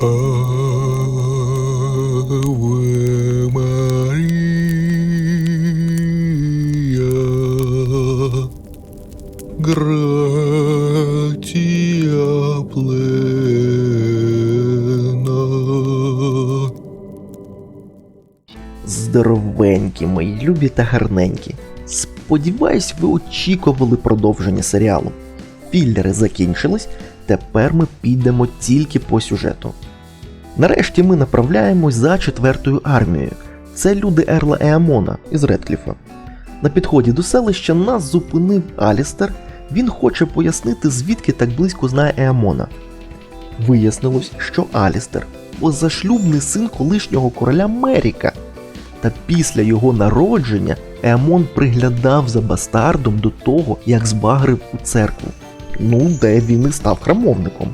Гратія плена. Здоровенькі, мої любі та гарненькі. Сподіваюсь, ви очікували продовження серіалу. Філлери закінчились, тепер ми підемо тільки по сюжету. Нарешті ми направляємось за четвертою армією. Це люди Ерла Еамона із Редкліфа. На підході до селища нас зупинив Алістер. Він хоче пояснити, звідки так близько знає Еамона. Вияснилось, що Алістер позашлюбний син колишнього короля Меріка. Та після його народження Еамон приглядав за бастардом до того, як збагрив у церкву. Ну, де він і став храмовником.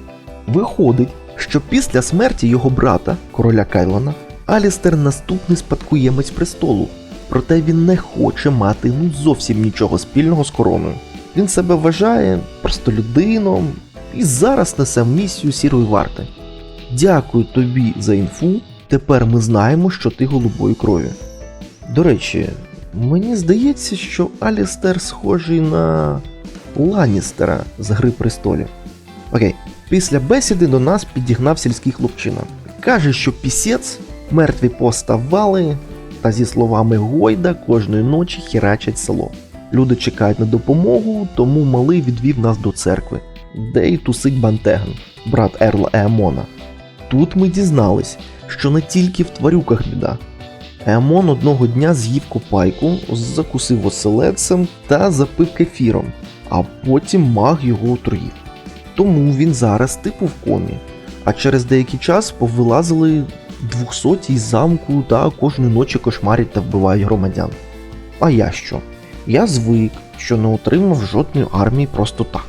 Виходить, що після смерті його брата, короля Кайлона, Алістер наступний спадкоємець престолу, проте він не хоче мати ну зовсім нічого спільного з короною. Він себе вважає простолюдином і зараз несе місію сірої варти. Дякую тобі за інфу. Тепер ми знаємо, що ти голубої крові. До речі, мені здається, що Алістер схожий на Ланністера з Гри престолів. Окей, після бесіди до нас підігнав сільський хлопчина. Каже, що пісець, мертві поставали, та зі словами Гойда кожної ночі хірачать село. Люди чекають на допомогу, тому малий відвів нас до церкви, де й тусить Бантеген, брат Ерла Еамона. Тут ми дізнались, що не тільки в тварюках біда. Еамон одного дня з'їв копайку, закусив оселедцем та запив кефіром, а потім маг його отруїв. Тому він зараз типу в комі, а через деякий час повилазили 200 із замку та кожної ночі кошмарять та вбивають громадян. А я що? Я звик, що не отримав жодної армії просто так.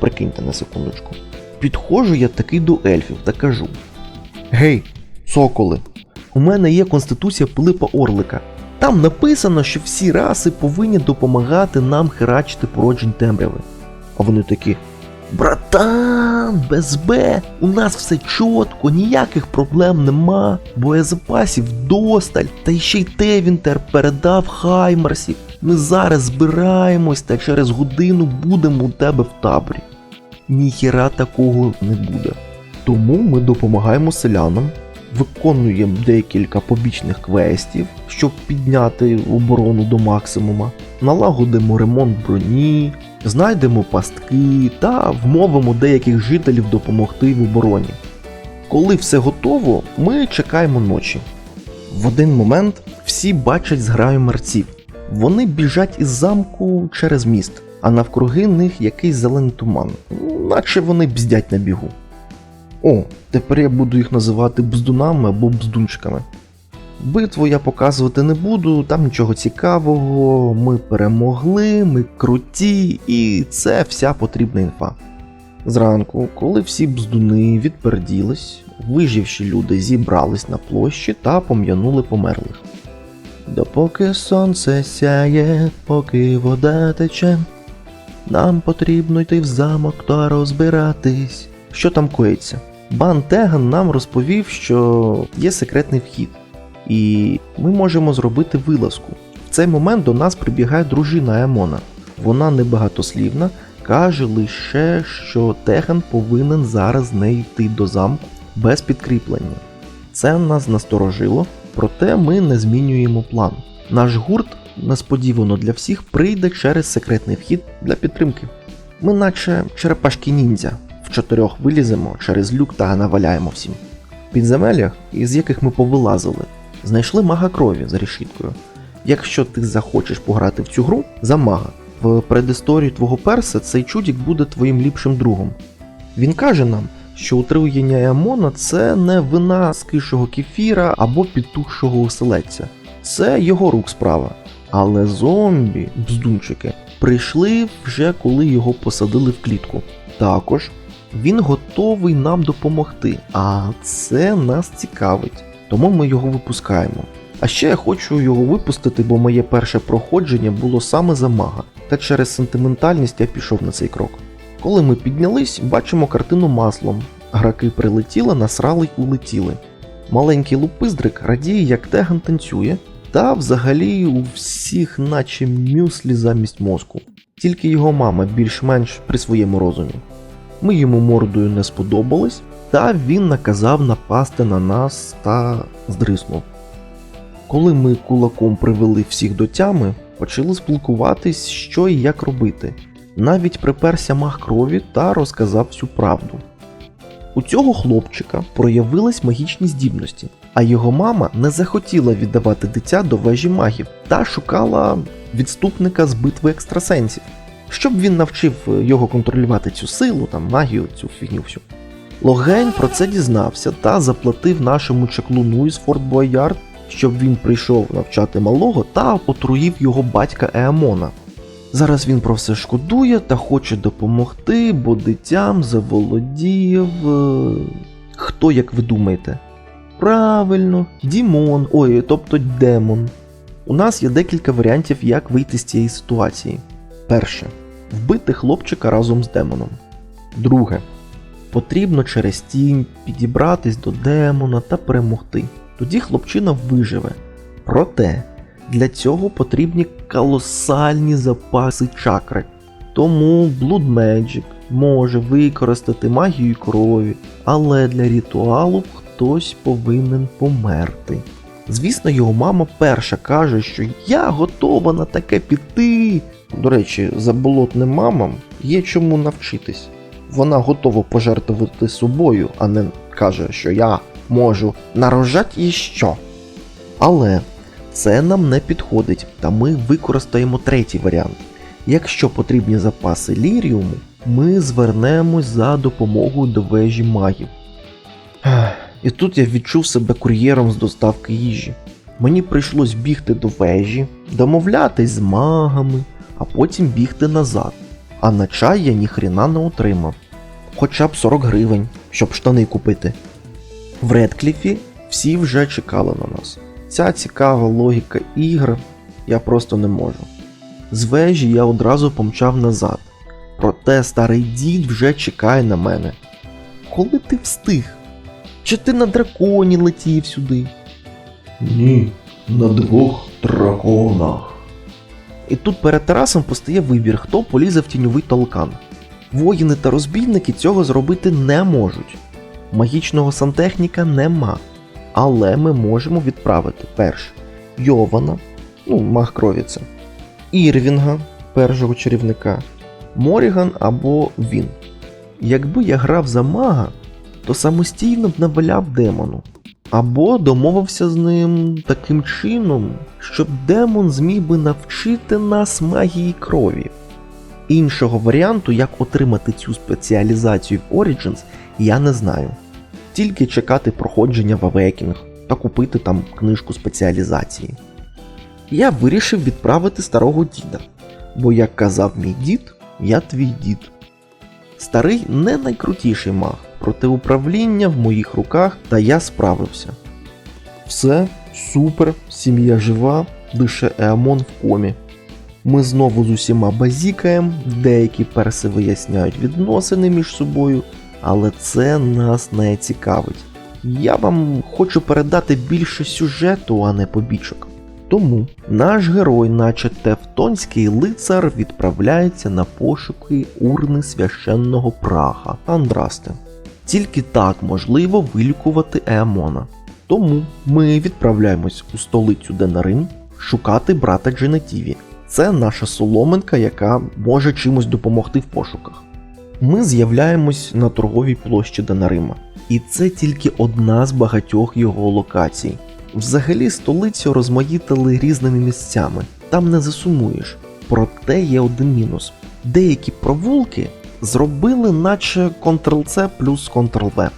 Прикиньте на секундочку. Підходжу я таки до ельфів та кажу: Гей, соколи, у мене є конституція Пилипа Орлика. Там написано, що всі раси повинні допомагати нам херачити породжень темряви. А вони такі: Братан, без Б, у нас все чітко, ніяких проблем нема, боєзапасів досталь, та ще й Тевінтер передав Хаймерсів. Ми зараз збираємось та через годину будемо у тебе в таборі. Ніхіра такого не буде. Тому ми допомагаємо селянам, виконуємо декілька побічних квестів, щоб підняти оборону до максимума, налагодимо ремонт броні, знайдемо пастки та вмовимо деяких жителів допомогти в обороні. Коли все готово, ми чекаємо ночі. В один момент всі бачать зграю мерців. Вони біжать із замку через міст, а навкруги них якийсь зелений туман, наче вони бздять на бігу. О, тепер я буду їх називати бздунами або бздунчиками. Битву я показувати не буду, там нічого цікавого, ми перемогли, ми круті, і це вся потрібна інфа. Зранку, коли всі бздуни відперділись, виживші люди зібрались на площі та пом'янули померлих. Допоки сонце сяє, поки вода тече, нам потрібно йти в замок та розбиратись. Що там коїться? Бан Теган нам розповів, що є секретний вхід, і ми можемо зробити вилазку. В цей момент до нас прибігає дружина Емона. Вона небагатослівна, каже лише, що Теган повинен зараз з нею йти до замку без підкріплення. Це нас насторожило, проте ми не змінюємо план. Наш гурт несподівано для всіх прийде через секретний вхід для підтримки. Ми наче черепашки ніндзя, чотирьох виліземо через люк та наваляємо всім. В підземеллях, із яких ми повилазили, знайшли мага крові за решіткою. Якщо ти захочеш пограти в цю гру за мага, в предісторії твого перса цей чудік буде твоїм ліпшим другом. Він каже нам, що отруєння Еамона це не вина скишого кефіра або підтухшого оселедця. Це його рук справа. Але зомбі, бздунчики, прийшли вже коли його посадили в клітку. Також він готовий нам допомогти, а це нас цікавить, тому ми його випускаємо. А ще я хочу його випустити, бо моє перше проходження було саме за мага, та через сентиментальність я пішов на цей крок. Коли ми піднялись, бачимо картину маслом. Граки прилетіли, насрали й улетіли. Маленький лупиздрик радіє, як Теган танцює, та взагалі у всіх наче мюслі замість мозку. Тільки його мама більш-менш при своєму розумі. Ми йому мордою не сподобались, та він наказав напасти на нас та здриснув. Коли ми кулаком привели всіх до тями, почали спілкуватись, що і як робити. Навіть приперся мах крові та розказав всю правду. У цього хлопчика проявились магічні здібності, а його мама не захотіла віддавати дитя до вежі магів та шукала відступника з битви екстрасенсів, щоб він навчив його контролювати цю силу, там, магію, цю фігню всю. Логень про це дізнався та заплатив нашому чаклуну із Форт Боярд, щоб він прийшов навчати малого та отруїв його батька Еамона. Зараз він про все шкодує та хоче допомогти, бо дитям заволодів. е, Хто, як ви думаєте? Правильно, Дімон, ой, тобто демон. У нас є декілька варіантів, як вийти з цієї ситуації. Перше. Вбити хлопчика разом з демоном. Друге. Потрібно через тінь підібратись до демона та перемогти. Тоді хлопчина виживе. Проте для цього потрібні колосальні запаси чакри. Тому Blood Magic може використати магію крові, але для ритуалу хтось повинен померти. Звісно, його мама перша каже, що я готова на таке піти. До речі, за болотним мамам є чому навчитись. Вона готова пожертвувати собою, а не каже, що я можу нарожати і що. Але це нам не підходить, та ми використаємо третій варіант. Якщо потрібні запаси ліріуму, ми звернемось за допомогою до вежі магів. І тут я відчув себе кур'єром з доставки їжі. Мені прийшлось бігти до вежі, домовлятись з магами, а потім бігти назад. А на чай я ніхрена не отримав. Хоча б 40 гривень, щоб штани купити. В Редкліфі всі вже чекали на нас. Ця цікава логіка ігр я просто не можу. З вежі я одразу помчав назад. Проте старий дід вже чекає на мене. Коли ти встиг? Чи ти на драконі летів сюди? Ні, на двох драконах. І тут перед Тарасом постає вибір, хто полізе в тіньовий толкан. Воїни та розбійники цього зробити не можуть. Магічного сантехніка нема. Але ми можемо відправити перш Йована, ну, маг крові це, Ірвінга, першого чарівника, Моріган або він. Якби я грав за мага, то самостійно б наваляв демону. Або домовився з ним таким чином, щоб демон зміг би навчити нас магії крові. Іншого варіанту, як отримати цю спеціалізацію в Origins, я не знаю. Тільки чекати проходження в Awakening та купити там книжку спеціалізації. Я вирішив відправити старого діда, бо, як казав мій дід, я твій дід. Старий не найкрутіший маг, проте управління в моїх руках, та я справився. Все, супер, сім'я жива, лише Еамон в комі. Ми знову з усіма базікаємо, деякі перси виясняють відносини між собою, але це нас не цікавить. Я вам хочу передати більше сюжету, а не побічок. Тому наш герой, наче тевтонський лицар, відправляється на пошуки урни священного праха Андрасте. Тільки так можливо вилікувати Еамона. Тому ми відправляємось у столицю Денарин шукати брата Дженетіві. Це наша соломинка, яка може чимось допомогти в пошуках. Ми з'являємось на торговій площі Денарима, і це тільки одна з багатьох його локацій. Взагалі столицю розмаїтили різними місцями, там не засумуєш. Проте є один мінус: деякі провулки зробили, наче Ctrl-C плюс Ctrl-V.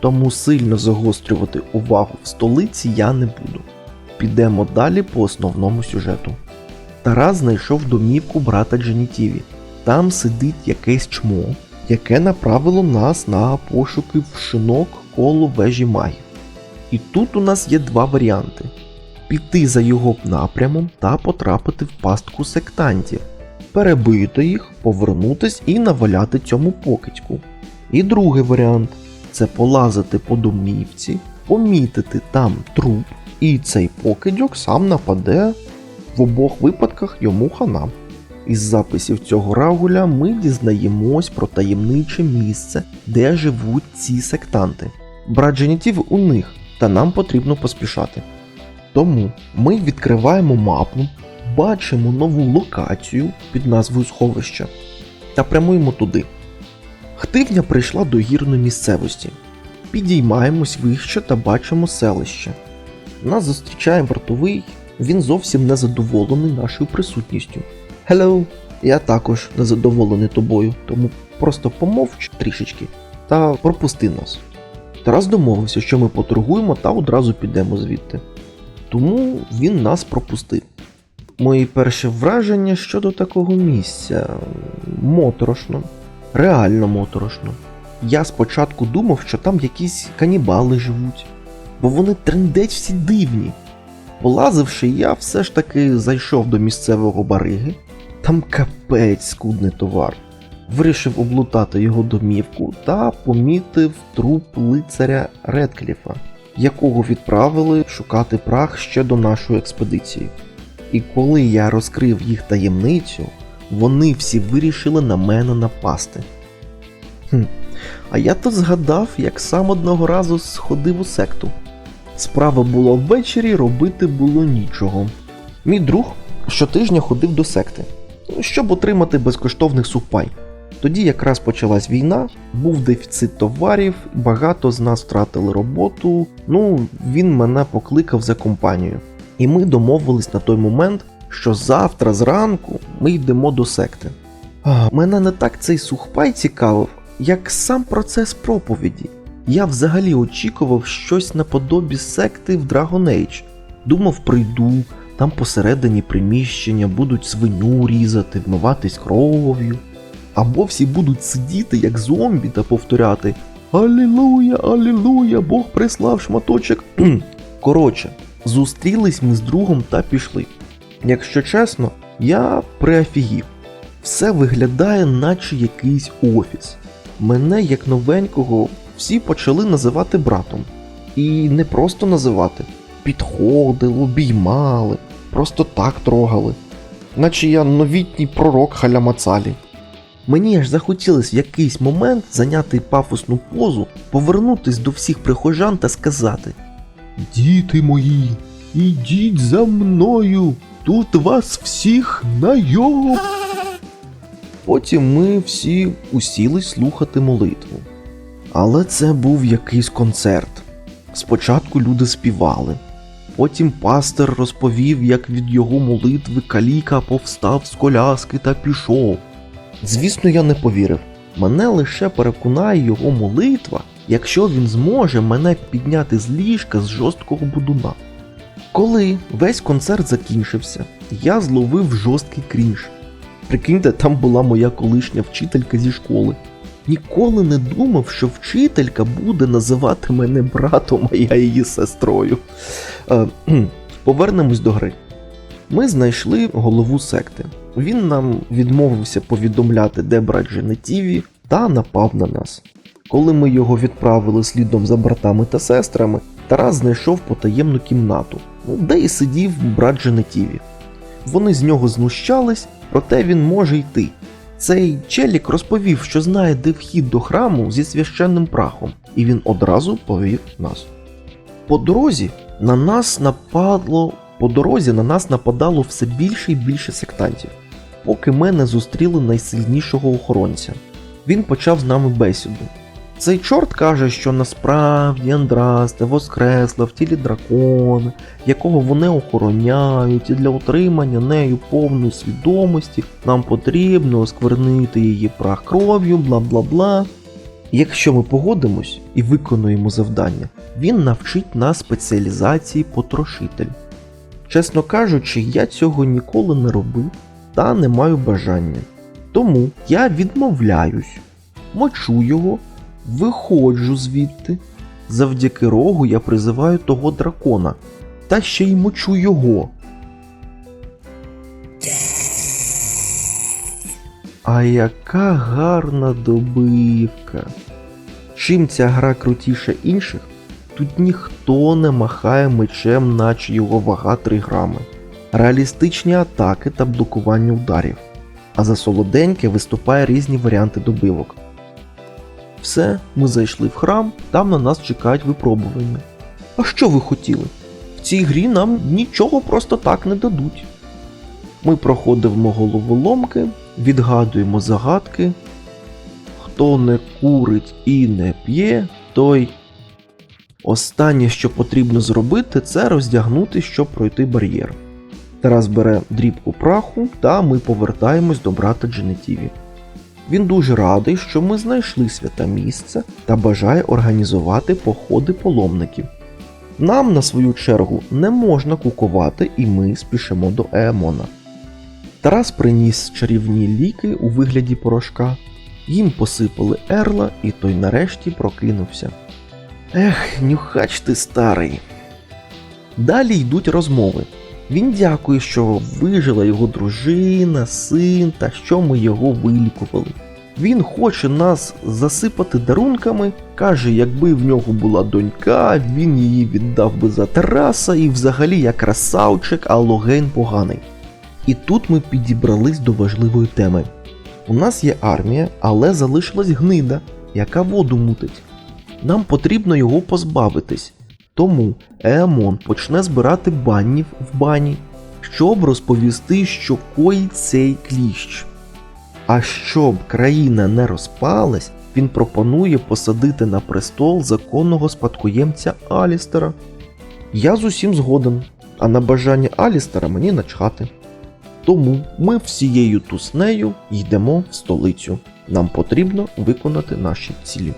Тому сильно загострювати увагу в столиці я не буду. Підемо далі по основному сюжету. Тарас знайшов домівку брата Дженітіві. Там сидить якесь чмо, яке направило нас на пошуки в шинок коло вежі магів. І тут у нас є два варіанти: піти за його напрямом та потрапити в пастку сектантів, перебити їх, повернутись і наваляти цьому покидьку. І другий варіант це полазити по домівці, помітити там труп, і цей покидьок сам нападе. В обох випадках йому хана. Із записів цього рагуля ми дізнаємось про таємниче місце, де живуть ці сектанти. Брат женітів у них, та нам потрібно поспішати. Тому ми відкриваємо мапу, бачимо нову локацію під назвою сховища та прямуємо туди. Хтивня прийшла до гірної місцевості. Підіймаємось вище та бачимо селище. Нас зустрічає вартовий, він зовсім не задоволений нашою присутністю. Hello, я також не задоволений тобою, тому просто помовч трішечки та пропусти нас. Тарас домовився, що ми поторгуємо та одразу підемо звідти. Тому він нас пропустив. Мої перші враження щодо такого місця моторошно, реально моторошно. Я спочатку думав, що там якісь канібали живуть, бо вони трендець всі дивні. Полазивши, я все ж таки зайшов до місцевого бариги. Там капець скудний товар. Вирішив облутати його домівку та помітив труп лицаря Редкліфа, якого відправили шукати прах ще до нашої експедиції. І коли я розкрив їх таємницю, вони всі вирішили на мене напасти. Хм. А я то згадав, як сам одного разу сходив у секту. Справа була ввечері, робити було нічого. Мій друг щотижня ходив до секти, щоб отримати безкоштовний супай. Тоді якраз почалась війна, був дефіцит товарів, багато з нас втратили роботу. Ну, він мене покликав за компанію. І ми домовились на той момент, що завтра зранку ми йдемо до секти. А, мене не так цей сухпай цікавив, як сам процес проповіді. Я взагалі очікував щось наподобі секти в Dragon Age. Думав, прийду, там посередині приміщення будуть свиню різати, вмиватись кров'ю. Або всі будуть сидіти як зомбі та повторяти Алілуя, Алілуя, Бог прислав шматочок. Коротше, зустрілись ми з другом та пішли. Якщо чесно, я приофігів. Все виглядає, наче якийсь офіс. Мене, як новенького, всі почали називати братом. І не просто називати. Підходили, обіймали, просто так трогали. Наче я новітній пророк халямацалі. Мені аж захотілося в якийсь момент зайняти пафосну позу, повернутись до всіх прихожан та сказати: Діти мої, ідіть за мною, тут вас всіх найоб. Потім ми всі усілись слухати молитву. Але це був якийсь концерт. Спочатку люди співали, потім пастор розповів, як від його молитви каліка повстав з коляски та пішов. Звісно, я не повірив. Мене лише переконає його молитва, якщо він зможе мене підняти з ліжка з жорсткого будуна. Коли весь концерт закінчився, я зловив жорсткий крінж. Прикиньте, там була моя колишня вчителька зі школи. Ніколи не думав, що вчителька буде називати мене братом, а я її сестрою. Е, повернемось до гри. Ми знайшли голову секти. Він нам відмовився повідомляти, де брат Женетіві, та напав на нас. Коли ми його відправили слідом за братами та сестрами, Тарас знайшов потаємну кімнату, ну, де і сидів брат Женетіві. Вони з нього знущались, проте він може йти. Цей челік розповів, що знає, де вхід до храму зі священним прахом, і він одразу повів нас. По дорозі на нас нападло. По дорозі на нас нападало все більше і більше сектантів, поки ми не зустріли найсильнішого охоронця. Він почав з нами бесіду. Цей чорт каже, що насправді Андрасте воскресла в тілі дракона, якого вони охороняють, і для отримання нею повної свідомості нам потрібно осквернити її прах кров'ю, бла бла бла. Якщо ми погодимось і виконуємо завдання, він навчить нас спеціалізації потрошитель. Чесно кажучи, я цього ніколи не робив та не маю бажання. Тому я відмовляюсь, мочу його, виходжу звідти. Завдяки рогу я призиваю того дракона, та ще й мочу його. А яка гарна добивка. Чим ця гра крутіша інших, тут ніхто не махає мечем, наче його вага 3 грами. Реалістичні атаки та блокування ударів. А за солоденьке виступає різні варіанти добивок. Все, ми зайшли в храм, там на нас чекають випробування. А що ви хотіли? В цій грі нам нічого просто так не дадуть. Ми проходимо головоломки, відгадуємо загадки. Хто не курить і не п'є, той. Останнє, що потрібно зробити, це роздягнути, щоб пройти бар'єр. Тарас бере дрібку праху, та ми повертаємось до брата Дженетіві. Він дуже радий, що ми знайшли святе місце та бажає організувати походи паломників. Нам, на свою чергу, не можна кукувати, і ми спішимо до Еемона. Тарас приніс чарівні ліки у вигляді порошка. Їм посипали ерла, і той нарешті прокинувся. Ех, нюхач ти старий. Далі йдуть розмови. Він дякує, що вижила його дружина, син та що ми його вилікували. Він хоче нас засипати дарунками, каже, якби в нього була донька, він її віддав би за Тараса і взагалі я красавчик, а логейн поганий. І тут ми підібрались до важливої теми. У нас є армія, але залишилась гнида, яка воду мутить. Нам потрібно його позбавитись. Тому Еамон почне збирати баннів в бані, щоб розповісти, що коїть цей кліщ. А щоб країна не розпалась, він пропонує посадити на престол законного спадкоємця Алістера. Я з усім згоден, а на бажання Алістера мені начхати. Тому ми всією туснею йдемо в столицю. Нам потрібно виконати наші цілі.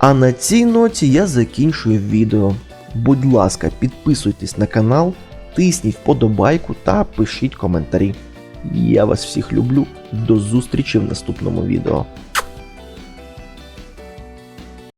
А на цій ноті я закінчую відео. Будь ласка, підписуйтесь на канал, тисніть вподобайку та пишіть коментарі. Я вас всіх люблю. До зустрічі в наступному відео.